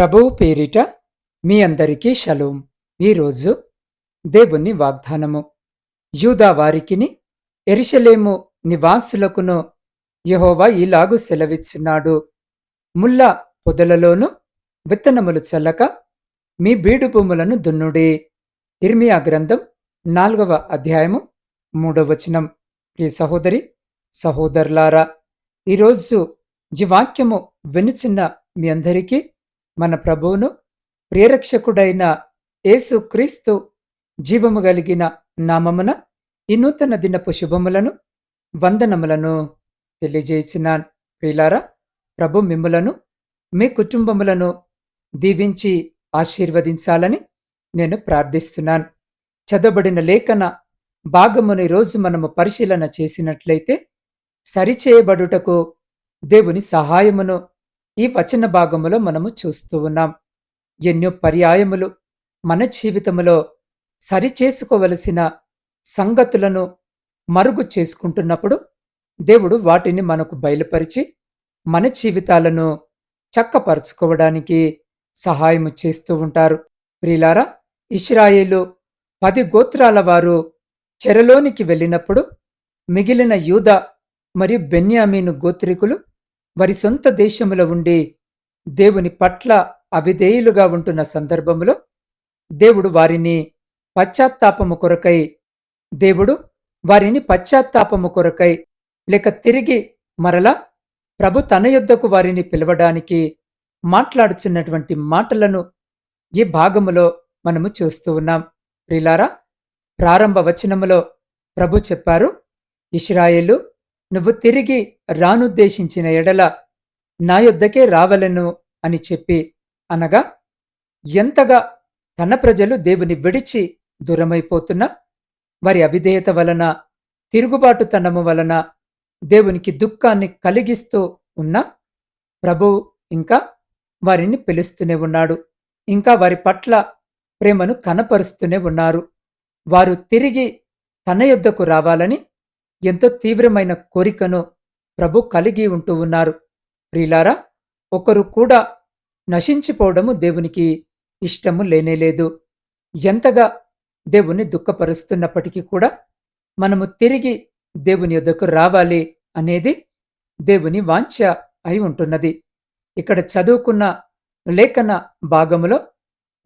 ప్రభువు పేరిట మీ అందరికీ షలోం. ఈరోజు దేవుని వాగ్దానము. యూదా వారికిని ఎరిశలేము నివాసులకును యెహోవా ఇలాగు సెలవిచ్చున్నాడు ముల్ల పొదలలోను విత్తనములు చల్లక మీ బీడు భూములను దున్నుడి. ఇర్మియా గ్రంథం నాలుగవ అధ్యాయము మూడవ వచనం. ప్రియ సహోదరి సహోదరులారా ఈరోజు ఈ వాక్యము వినుచున్న మీ అందరికీ మన ప్రభువును ప్రియరక్షకుడైన యేసుక్రీస్తు జీవము కలిగిన నామమున ఈ నూతన దినపు శుభములను వందనములను తెలియజేసినాన్. ప్రియులారా ప్రభు మిమ్ములను మీ కుటుంబములను దీవించి ఆశీర్వదించాలని నేను ప్రార్థిస్తున్నాను. చదవబడిన లేఖన భాగమును ఈరోజు మనము పరిశీలన చేసినట్లయితే సరిచేయబడుటకు దేవుని సహాయమును ఈ వచన భాగములో మనము చూస్తూ ఉన్నాం. ఎన్నో పర్యాయములు మన జీవితములో సరిచేసుకోవలసిన సంగతులను మరుగు చేసుకుంటున్నప్పుడు దేవుడు వాటిని మనకు బయలుపరిచి మన జీవితాలను చక్కపరుచుకోవడానికి సహాయము చేస్తూ ఉంటారు. ప్రిలారా ఇస్రాయేలు పది గోత్రాల వారు చెరలోనికి వెళ్ళినప్పుడు మిగిలిన యూద మరియు బెన్యామీను గోత్రికులు వారి సొంత దేశములో ఉండి దేవుని పట్ల అవిధేయులుగా ఉంటున్న సందర్భములో దేవుడు వారిని పశ్చాత్తాపము కొరకై దేవుడు వారిని పశ్చాత్తాపము కొరకై లేక తిరిగి మరలా ప్రభు తన యొద్దకు వారిని పిలవడానికి మాట్లాడుచున్నటువంటి మాటలను ఈ భాగములో మనము చూస్తూ ఉన్నాం. ప్రిలారా ప్రారంభ వచనములో ప్రభు చెప్పారు ఇస్రాయేలు నువ్వు తిరిగి రానుద్దేశించిన ఎడల నా యొద్దకే రావలను అని చెప్పి అనగా ఎంతగా తన ప్రజలు దేవుని విడిచి దూరమైపోతున్నా వారి అవిధేయత వలన తిరుగుబాటుతనము వలన దేవునికి దుఃఖాన్ని కలిగిస్తూ ఉన్న ప్రభువు ఇంకా వారిని పిలుస్తూనే ఉన్నాడు. ఇంకా వారి పట్ల ప్రేమను కనపరుస్తూనే ఉన్నారు. వారు తిరిగి తన యొద్దకు రావాలని ఎంతో తీవ్రమైన కోరికను ప్రభు కలిగి ఉంటూ ఉన్నారు. ప్రియులారా ఒకరు కూడా నశించిపోవడము దేవునికి ఇష్టము లేనేలేదు. ఎంతగా దేవుని దుఃఖపరుస్తున్నప్పటికీ కూడా మనము తిరిగి దేవుని యొద్దకు రావాలి అనేది దేవుని వాంఛ అయి ఉంటున్నది. ఇక్కడ చదువుకున్న లేఖన భాగములో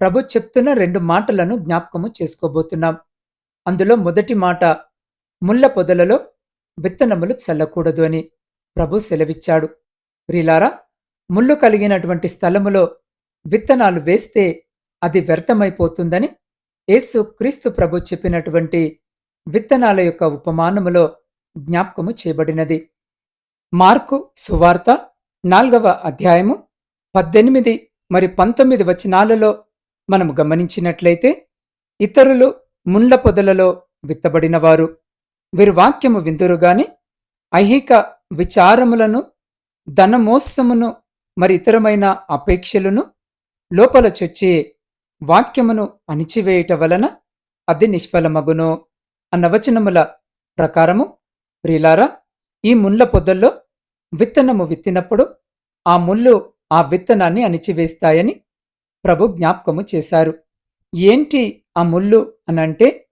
ప్రభు చెప్తున్న రెండు మాటలను జ్ఞాపకము చేసుకోబోతున్నాం. అందులో మొదటి మాట ముళ్ళ పొదలలో విత్తనములు చల్లకూడదు అని ప్రభు సెలవిచ్చాడు. ప్రిలారా ముళ్ళు కలిగినటువంటి స్థలములో విత్తనాలు వేస్తే అది వ్యర్థమైపోతుందని యేసు క్రీస్తు ప్రభు చెప్పినటువంటి విత్తనాల యొక్క ఉపమానములో జ్ఞాపకము చేయబడినది. మార్కు సువార్త నాల్గవ అధ్యాయము పద్దెనిమిది మరి పంతొమ్మిది వచనాలలో మనము గమనించినట్లయితే ఇతరులు ముండ్ల పొదలలో విత్తబడినవారు. వీరు వాక్యము విందురుగాని ఐహిక విచారములను ధనమోత్సమును మరి ఇతరమైన అపేక్షలను లోపల చొచ్చి వాక్యమును అణిచివేయుట వలన అది నిష్ఫలమగును అన్న వచనముల ప్రకారము. ప్రియులారా ఈ ముళ్ళ పొదల్లో విత్తనము విత్తినప్పుడు ఆ ముళ్ళు ఆ విత్తనాన్ని అణిచివేస్తాయని ప్రభు జ్ఞాపకము చేశారు. ఏంటి ఆ ముళ్ళు అనంటే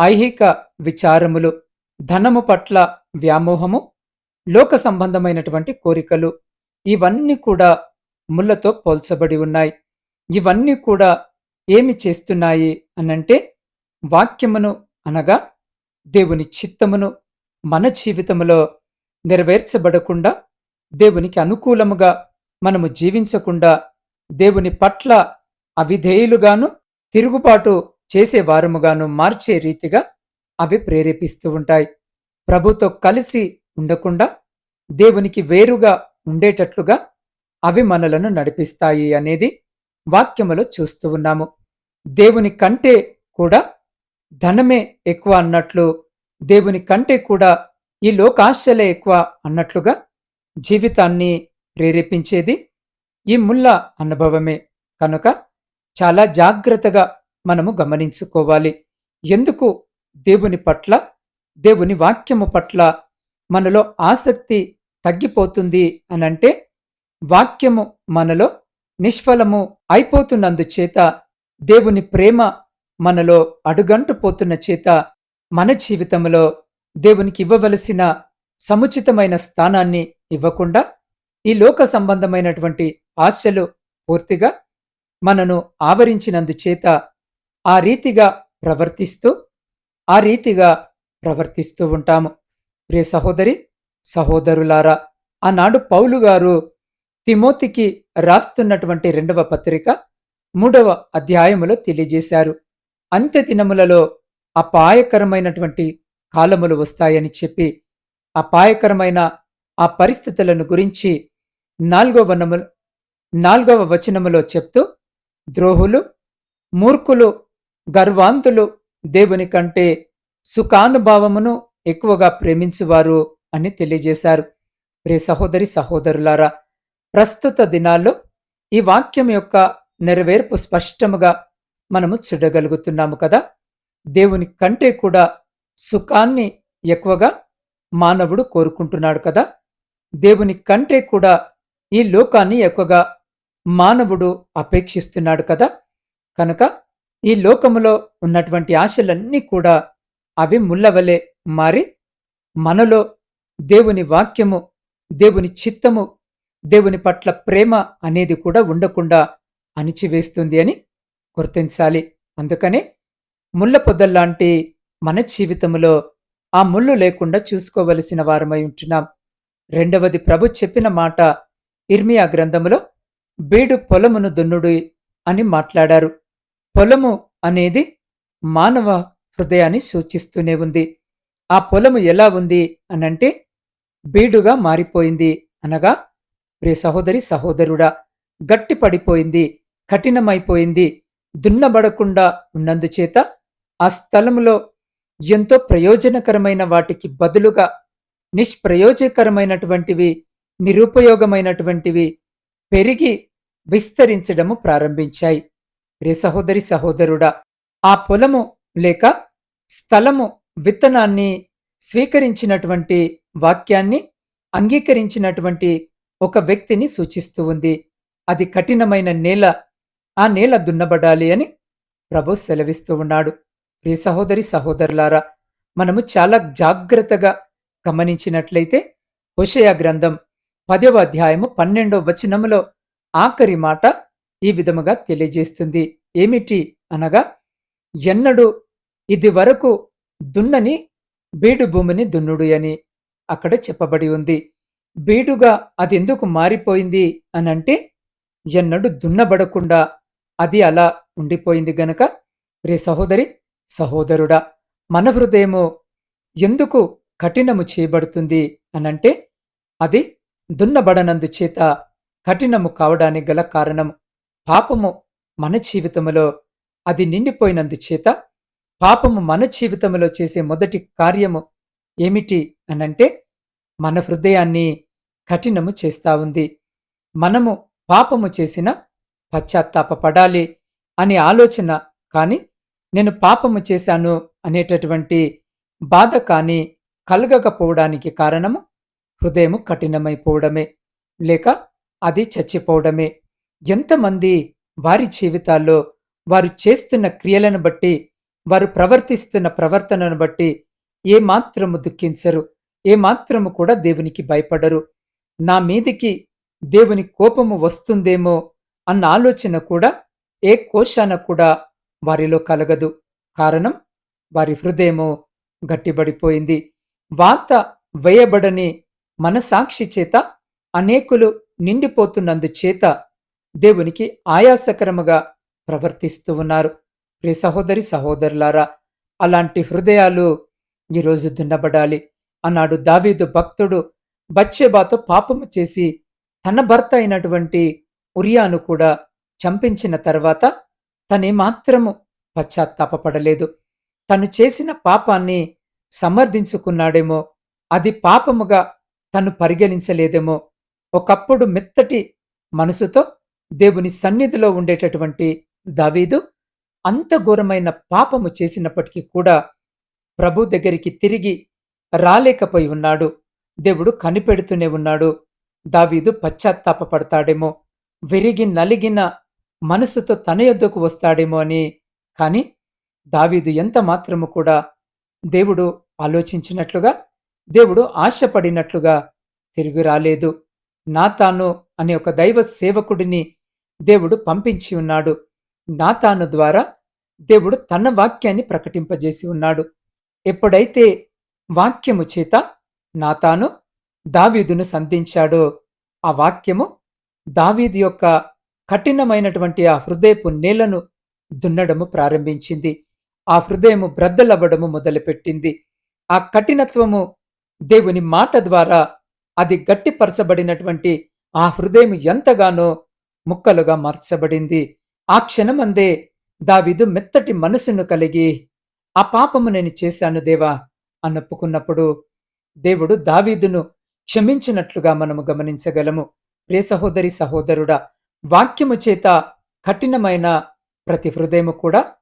ఐహిక విచారములు. ధనము పట్ల వ్యామోహము లోక సంబంధమైనటువంటి కోరికలు ఇవన్నీ కూడా ముళ్ళతో పోల్చబడి ఉన్నాయి. ఇవన్నీ కూడా ఏమి చేస్తున్నాయి అనంటే వాక్యమును అనగా దేవుని చిత్తమును మన జీవితములో నెరవేర్చబడకుండా దేవునికి అనుకూలముగా మనము జీవించకుండా దేవుని పట్ల అవిధేయులుగాను తిరుగుబాటు చేసేవారముగాను మార్చే రీతిగా అవి ప్రేరేపిస్తూ ఉంటాయి. ప్రభుతో కలిసి ఉండకుండా దేవునికి వేరుగా ఉండేటట్లుగా అవి మనలను నడిపిస్తాయి అనేది వాక్యములో చూస్తూ ఉన్నాము. దేవుని కంటే కూడా ధనమే ఎక్కువ అన్నట్లు దేవుని కంటే కూడా ఈ లోకాశలే ఎక్కువ అన్నట్లుగా జీవితాన్ని ప్రేరేపించేది ఈ ముళ్ళ అనుభవమే. కనుక చాలా జాగ్రత్తగా మనము గమనించుకోవాలి. ఎందుకు దేవుని పట్ల దేవుని వాక్యము పట్ల మనలో ఆసక్తి తగ్గిపోతుంది అనంటే వాక్యము మనలో నిష్ఫలము అయిపోతున్నందుచేత దేవుని ప్రేమ మనలో అడుగంటు పోతున్న చేత మన జీవితంలో దేవునికి ఇవ్వవలసిన సముచితమైన స్థానాన్ని ఇవ్వకుండా ఈ లోక సంబంధమైనటువంటి ఆశలు పూర్తిగా మనను ఆవరించినందుచేత ఆ రీతిగా ప్రవర్తిస్తూ ఆ రీతిగా ప్రవర్తిస్తూ ఉంటాము. ప్రియ సహోదరి సహోదరులారా ఆనాడు పౌలు గారు తిమోతికి రాస్తున్నటువంటి రెండవ పత్రిక మూడవ అధ్యాయములో తెలియజేశారు. అంత్య దినములలో అపాయకరమైనటువంటి కాలములు వస్తాయని చెప్పి అపాయకరమైన ఆ పరిస్థితులను గురించి నాలుగవ వనము నాలుగవ వచనములో చెప్తూ ద్రోహులు మూర్ఖులు గర్వాంతులు దేవుని కంటే సుఖానుభావమును ఎక్కువగా ప్రేమించువారు అని తెలియజేశారు. ప్రే సహోదరి సహోదరులారా ప్రస్తుత దినాల్లో ఈ వాక్యం యొక్క నెరవేర్పు స్పష్టముగా మనము చూడగలుగుతున్నాము కదా. దేవుని కంటే కూడా సుఖాన్ని ఎక్కువగా మానవుడు కోరుకుంటున్నాడు కదా. దేవుని కంటే కూడా ఈ లోకాన్ని ఎక్కువగా మానవుడు అపేక్షిస్తున్నాడు కదా. కనుక ఈ లోకములో ఉన్నటువంటి ఆశలన్నీ కూడా అవి ముల్లవలే మారి మనలో దేవుని వాక్యము దేవుని చిత్తము దేవుని పట్ల ప్రేమ అనేది కూడా ఉండకుండా అణిచివేస్తుంది అని గుర్తించాలి. అందుకనే ముళ్ళ పొదల్లాంటి మన జీవితంలో ఆ ముళ్ళు లేకుండా చూసుకోవలసిన వారమై ఉంటున్నాం. రెండవది ప్రభు చెప్పిన మాట ఇర్మియా గ్రంథములో బీడు పొలమును దున్నుడు అని మాట్లాడారు. పొలము అనేది మానవ హృదయాన్ని సూచిస్తూనే ఉంది. ఆ పొలము ఎలా ఉంది అనంటే బీడుగా మారిపోయింది అనగా ప్రే సహోదరి సహోదరుడా గట్టి పడిపోయింది కఠినమైపోయింది దున్నబడకుండా ఉన్నందుచేత ఆ స్థలములో ఎంతో ప్రయోజనకరమైన వాటికి బదులుగా నిష్ప్రయోజకరమైనటువంటివి నిరుపయోగమైనటువంటివి పెరిగి విస్తరించడము ప్రారంభించాయి. రే సహోదరి సహోదరుడా ఆ పొలము లేక స్థలము విత్తనాన్ని స్వీకరించినటువంటి వాక్యాన్ని అంగీకరించినటువంటి ఒక వ్యక్తిని సూచిస్తూ ఉంది. అది కఠినమైన నేల ఆ నేల దున్నబడాలి అని ప్రభు సెలవిస్తూ ఉన్నాడు. ప్రియ సహోదరి సహోదరులారా మనము చాలా జాగ్రత్తగా గమనించినట్లయితే హుషయ గ్రంథం పదవ అధ్యాయము పన్నెండవ వచనములో ఆఖరి మాట ఈ విధముగా తెలియజేస్తుంది. ఏమిటి అనగా ఎన్నడు ఇది వరకు దున్నని బీడు భూమిని దున్నుడు అని అక్కడ చెప్పబడి ఉంది. బీడుగా అది ఎందుకు మారిపోయింది అనంటే ఎన్నడు దున్నబడకుండా అది అలా ఉండిపోయింది గనక రే సహోదరి సహోదరుడా మన హృదయము ఎందుకు కఠినము చేయబడుతుంది అనంటే అది దున్నబడనందుచేత కఠినము కావడానికి గల కారణము పాపము మన జీవితములో అది నిండిపోయినందు చేత పాపము మన జీవితంలో చేసే మొదటి కార్యము ఏమిటి అనంటే మన హృదయాన్ని కఠినము చేస్తా ఉంది. మనము పాపము చేసిన పశ్చాత్తాపపడాలి అనే ఆలోచన కాని నేను పాపము చేశాను అనేటటువంటి బాధ కానీ కలగకపోవడానికి కారణము హృదయము కఠినమైపోవడమే లేక అది చచ్చిపోవడమే. ఎంతమంది వారి జీవితాల్లో వారు చేస్తున్న క్రియలను బట్టి వారు ప్రవర్తిస్తున్న ప్రవర్తనను బట్టి ఏమాత్రము దుఃఖించరు ఏమాత్రము కూడా దేవునికి భయపడరు. నా మీదికి దేవుని కోపము వస్తుందేమో అన్న ఆలోచన కూడా ఏ కోశాన కూడా వారిలో కలగదు. కారణం వారి హృదయము గట్టిబడిపోయింది. వాత వేయబడని మనసాక్షి చేత అనేకులు నిండిపోతున్నందుచేత దేవునికి ఆయాసకరముగా ప్రవర్తిస్తూ ఉన్నారు. ప్రియ సహోదరి సహోదరులారా అలాంటి హృదయాలు ఈరోజు దున్నబడాలి. అన్నాడు దావీదు భక్తుడు బచ్చేబాతో పాపము చేసి తన భర్త అయినటువంటి ఉరియాను కూడా చంపించిన తర్వాత తనేమాత్రము పశ్చాత్తాపపడలేదు. తను చేసిన పాపాన్ని సమర్థించుకున్నాడేమో అది పాపముగా తను పరిగణించలేదేమో. ఒకప్పుడు మెత్తటి మనసుతో దేవుని సన్నిధిలో ఉండేటటువంటి దావీదు అంత ఘోరమైన పాపము చేసినప్పటికీ కూడా ప్రభు దగ్గరికి తిరిగి రాలేకపోయి ఉన్నాడు. దేవుడు కనిపెడుతూనే ఉన్నాడు. దావీదు పశ్చాత్తాపడతాడేమో విరిగి నలిగిన మనసుతో తన యొద్దకు వస్తాడేమో అని. కాని దావీదు ఎంత మాత్రము కూడా దేవుడు ఆలోచించినట్లుగా దేవుడు ఆశపడినట్లుగా తిరిగి రాలేదు. నాతాను అనే ఒక దైవ సేవకుడిని దేవుడు పంపించి ఉన్నాడు. నాతాను ద్వారా దేవుడు తన వాక్యాన్ని ప్రకటింపజేసి ఉన్నాడు. ఎప్పుడైతే వాక్యము చేత నాతాను దావీదును సంధించాడో ఆ వాక్యము దావీదు యొక్క కఠినమైనటువంటి ఆ హృదయపు నేలను దున్నడము ప్రారంభించింది. ఆ హృదయము బ్రద్దలవ్వడము మొదలుపెట్టింది. ఆ కఠినత్వము దేవుని మాట ద్వారా అది గట్టిపరచబడినటువంటి ఆ హృదయం ఎంతగానో ముక్కలుగా మార్చబడింది. ఆ క్షణమందే దావీదు మెత్తటి మనసును కలిగి ఆ పాపము నేను చేశాను దేవా అన్నప్పుకున్నప్పుడు దేవుడు దావీదును క్షమించినట్లుగా మనము గమనించగలము. ప్రియ సహోదరి సహోదరుడా వాక్యము చేత కఠినమైన ప్రతి హృదయము కూడా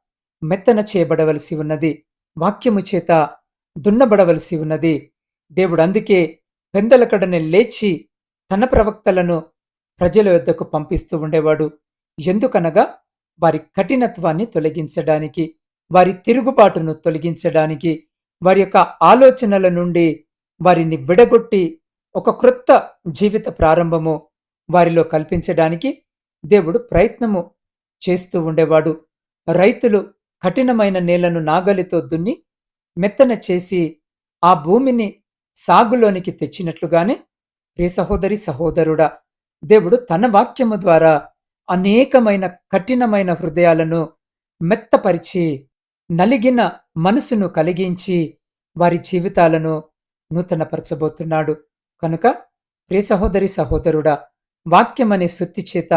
మెత్తన చేయబడవలసి ఉన్నది. వాక్యము చేత దున్నబడవలసి ఉన్నది. దేవుడు అందుకే పెందలకడనే లేచి తన ప్రవక్తలను ప్రజల యొద్దకు పంపిస్తూ ఉండేవాడు. ఎందుకనగా వారి కఠినత్వాన్ని తొలగించడానికి వారి తిరుగుబాటును తొలగించడానికి వారి యొక్క ఆలోచనల నుండి వారిని విడగొట్టి ఒక క్రొత్త జీవిత ప్రారంభము వారిలో కల్పించడానికి దేవుడు ప్రయత్నము చేస్తూ ఉండేవాడు. రైతులు కఠినమైన నేలను నాగలితో దున్ని మెత్తన చేసి ఆ భూమిని సాగులోనికి తెచ్చినట్లుగానే ప్రియ సహోదరి సహోదరుడా దేవుడు తన వాక్యము ద్వారా అనేకమైన కఠినమైన హృదయాలను మెత్తపరిచి నలిగిన మనసును కలిగించి వారి జీవితాలను నూతనపరచబోతున్నాడు. కనుక ప్రే సహోదరి సహోదరుడా వాక్యమనే సుత్తి చేత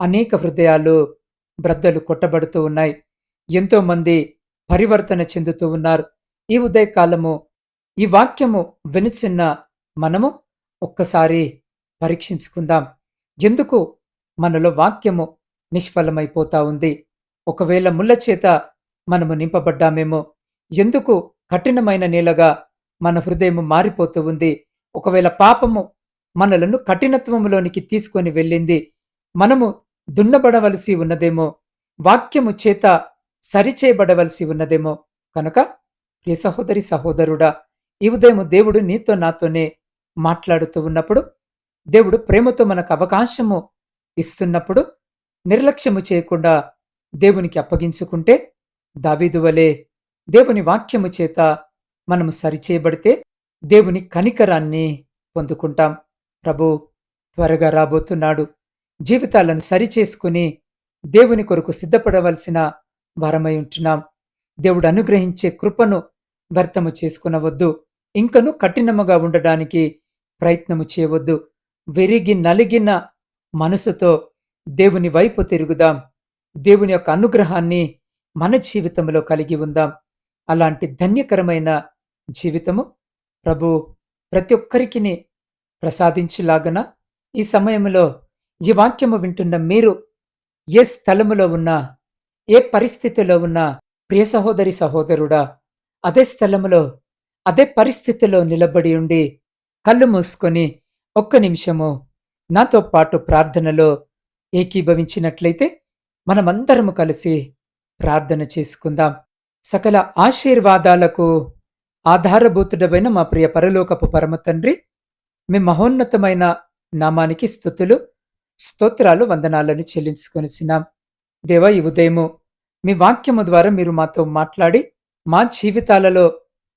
అనేక హృదయాలు బ్రద్దలు కొట్టబడుతూ ఉన్నాయి. ఎంతోమంది పరివర్తన చెందుతూ ఉన్నారు. ఈ ఉదయకాలము ఈ వాక్యము వినిచిన్న మనము ఒక్కసారి పరీక్షించుకుందాం. ఎందుకు? మనలో వాక్యము నిష్ఫలమైపోతా ఉంది. ఒకవేళ ముళ్ళ చేత మనము నింపబడ్డామేమో. ఎందుకు? కఠినమైన నేలగా మన హృదయము మారిపోతూ ఉంది. ఒకవేళ పాపము మనలను కఠినత్వములోనికి తీసుకొని వెళ్ళింది. మనము దున్నబడవలసి ఉన్నదేమో. వాక్యము చేత సరిచేయబడవలసి ఉన్నదేమో. కనుక ప్రియ సహోదరి సహోదరుడా ఈ ఉదయం దేవుడు నీతో నాతోనే మాట్లాడుతూ ఉన్నప్పుడు దేవుడు ప్రేమతో మనకు అవకాశము ఇస్తున్నప్పుడు నిర్లక్ష్యము చేయకుండా దేవునికి అప్పగించుకుంటే దావీదు వలె దేవుని వాక్యము చేత మనము సరిచేయబడితే దేవుని కనికరాన్ని పొందుకుంటాం. ప్రభు త్వరగా రాబోతున్నాడు. జీవితాలను సరిచేసుకుని దేవుని కొరకు సిద్ధపడవలసిన వారమై ఉంటున్నాం. దేవుడు అనుగ్రహించే కృపను వ్యర్థము చేసుకునవద్దు. ఇంకను కఠినముగా ఉండడానికి ప్రయత్నము చేయవద్దు. వెరిగి నలిగిన మనసుతో దేవుని వైపు తిరుగుదాం. దేవుని యొక్క అనుగ్రహాన్ని మన జీవితంలో కలిగి ఉందాం. అలాంటి ధన్యకరమైన జీవితము ప్రభు ప్రతి ఒక్కరికి ప్రసాదించులాగన ఈ సమయంలో ఈ వాక్యము వింటున్న మీరు ఏ స్థలములో ఉన్నా ఏ పరిస్థితిలో ఉన్నా ప్రియ సహోదరి సహోదరుడా అదే స్థలములో అదే పరిస్థితిలో నిలబడి ఉండి కళ్ళు మూసుకొని ఒక్క నిమిషము నాతో పాటు ప్రార్థనలో ఏకీభవించినట్లయితే మనమందరము కలిసి ప్రార్థన చేసుకుందాం. సకల ఆశీర్వాదాలకు ఆధారభూతుడమైన మా ప్రియ పరలోకపు పరమ తండ్రి మీ మహోన్నతమైన నామానికి స్థుతులు స్తోత్రాలు వందనాలను చెల్లించుకొనిచ్చినాం దేవ ఈ ఉదయము మీ వాక్యము ద్వారా మీరు మాతో మాట్లాడి మా జీవితాలలో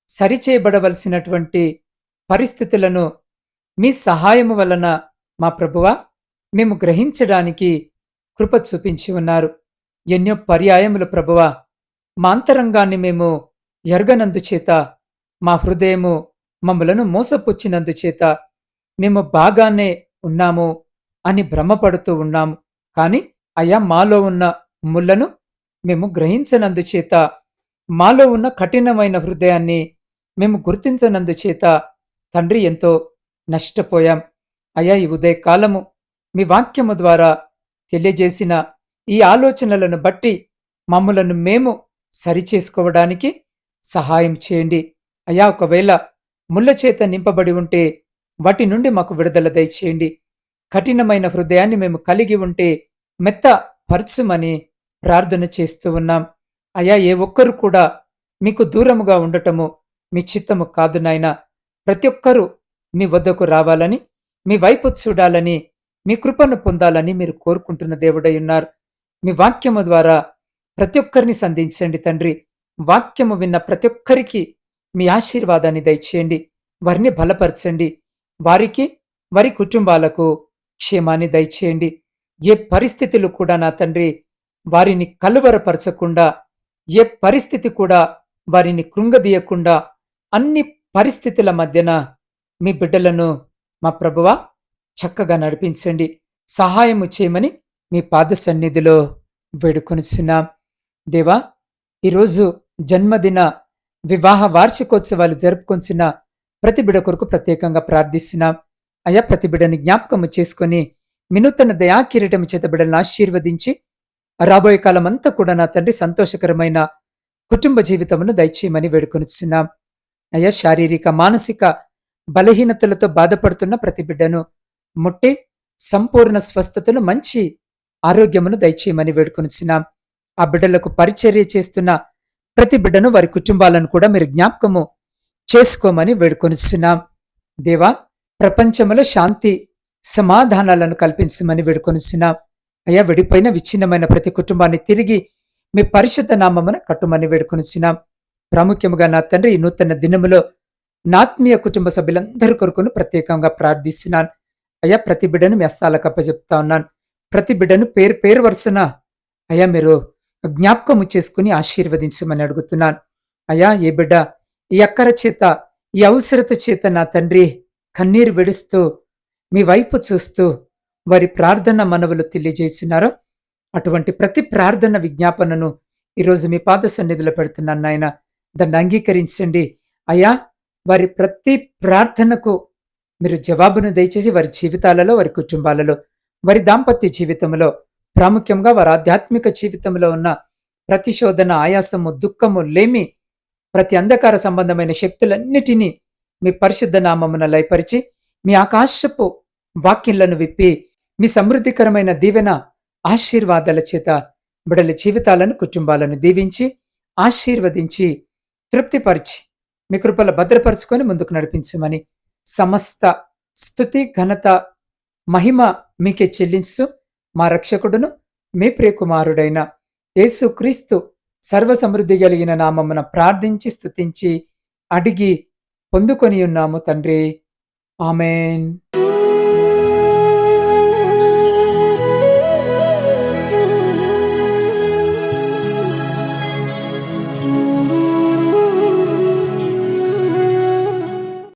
సరిచేయబడవలసినటువంటి పరిస్థితులను మీ సహాయము వలన మా ప్రభువ మేము గ్రహించడానికి కృప చూపించి ఉన్నారు. ఎన్నో పర్యాయములు ప్రభువ మా అంతరంగాన్ని మేము ఎరగనందుచేత మా హృదయము మమ్మలను మోసపుచ్చినందుచేత మేము బాగానే ఉన్నాము అని భ్రమపడుతూ ఉన్నాము. కాని అయ్యా మాలో ఉన్న ముళ్ళను మేము గ్రహించనందుచేత మాలో ఉన్న కఠినమైన హృదయాన్ని మేము గుర్తించనందుచేత తండ్రి ఎంతో నష్టపోయాం. అయా ఈ ఉదయకాలము మీ వాక్యము ద్వారా తెలియజేసిన ఈ ఆలోచనలను బట్టి మమ్ములను మేము సరిచేసుకోవడానికి సహాయం చేయండి. అయా ఒకవేళ ముళ్ళ చేత నింపబడి ఉంటే వాటి నుండి మాకు విడుదల దయచేయండి. కఠినమైన హృదయాన్ని మేము కలిగి ఉంటే మెత్త పరచుమని ప్రార్థన చేస్తూ ఉన్నాం. అయా ఏ ఒక్కరు కూడా మీకు దూరముగా ఉండటము మీ చిత్తము కాదు నాయన. ప్రతి ఒక్కరూ మీ వద్దకు రావాలని మీ వైపు చూడాలని మీ కృపను పొందాలని మీరు కోరుకుంటున్న దేవుడై ఉన్నారు. మీ వాక్యము ద్వారా ప్రతి ఒక్కరిని సంధించండి తండ్రి. వాక్యము విన్న ప్రతి ఒక్కరికి మీ ఆశీర్వాదాన్ని దయచేయండి. వారిని బలపరచండి. వారికి వారి కుటుంబాలకు క్షేమాన్ని దయచేయండి. ఏ పరిస్థితులు కూడా నా తండ్రి వారిని కలువరపరచకుండా ఏ పరిస్థితి కూడా వారిని కృంగదీయకుండా అన్ని పరిస్థితుల మధ్యన మీ బిడ్డలను మా ప్రభువ చక్కగా నడిపించండి. సహాయము చేయమని మీ పాద సన్నిధిలో వేడుకొనిచున్నాం. దేవా ఈరోజు జన్మదిన వివాహ వార్షికోత్సవాలు జరుపుకొంచున్న ప్రతి బిడ కొరకు ప్రత్యేకంగా ప్రార్థిస్తున్నాం. అయా ప్రతి బిడని జ్ఞాపకము చేసుకుని వినూతన దయాకిరీటము చేత బిడలను ఆశీర్వదించి రాబోయే కాలం అంతా కూడా నా తండ్రి సంతోషకరమైన కుటుంబ జీవితమును దయచేయమని వేడుకొనిచున్నాం. అయ్యా శారీరక మానసిక బలహీనతలతో బాధపడుతున్న ప్రతి బిడ్డను ముట్టి సంపూర్ణ స్వస్థతను మంచి ఆరోగ్యమును దయచేయమని వేడుకొనిచ్చినాం ఆ బిడ్డలకు పరిచర్య చేస్తున్న ప్రతి బిడ్డను వారి కుటుంబాలను కూడా మీరు జ్ఞాపకము చేసుకోమని వేడుకొనిచున్నాం దేవా ప్రపంచంలో శాంతి సమాధానాలను కల్పించమని వేడుకొనిచున్నాం అయ్యా విడిపోయిన విచ్ఛిన్నమైన ప్రతి కుటుంబాన్ని తిరిగి మీ పరిశుద్ధ నామమున కట్టుమని వేడుకొనిచున్నాం ప్రాముఖ్యముగా నా తండ్రి ఈ నూతన దినములో నాత్మీయ కుటుంబ సభ్యులందరి కొరకును ప్రత్యేకంగా ప్రార్థిస్తున్నాను. అయ్యా ప్రతి బిడ్డను మీ హస్తాలకు చెప్తా ఉన్నాను. ప్రతి బిడ్డను పేరు పేరు వరుసన అయ్యా మీరు జ్ఞాపకము చేసుకుని ఆశీర్వదించమని అడుగుతున్నాను. అయ్యా ఏ బిడ్డ ఈ అక్కర చేత ఈ అవసరత చేత నా తండ్రి కన్నీరు విడుస్తూ మీ వైపు చూస్తూ వారి ప్రార్థన మనవులు తెలియజేస్తున్నారో అటువంటి ప్రతి ప్రార్థన విజ్ఞాపనను ఈరోజు మీ పాద సన్నిధిలో పెడుతున్నాను నాయన. దాన్ని అంగీకరించండి. అయ్యా వారి ప్రతి ప్రార్థనకు మీరు జవాబును దయచేసి వారి జీవితాలలో వారి కుటుంబాలలో వారి దాంపత్య జీవితంలో ప్రాముఖ్యంగా వారి ఆధ్యాత్మిక జీవితంలో ఉన్న ప్రతిశోధన ఆయాసము దుఃఖము లేమి ప్రతి అంధకార సంబంధమైన శక్తులన్నిటినీ మీ పరిశుద్ధ నామమున లయపరిచి మీ ఆకాశపు వాక్యంలను విప్పి మీ సమృద్ధికరమైన దీవెన ఆశీర్వాదాల చేత బిడల జీవితాలను కుటుంబాలను దీవించి ఆశీర్వదించి తృప్తిపరిచి మీ కృపల భద్రపరుచుకొని ముందుకు నడిపించమని సమస్త స్థుతి ఘనత మహిమ మీకే చెల్లించు. మా రక్షకుడును మీ ప్రియకుమారుడైన యేసుక్రీస్తు సర్వసమృద్ధి కలిగిన నామమున ప్రార్థించి స్థుతించి అడిగి పొందుకొని ఉన్నాము తండ్రి. ఆమెన్.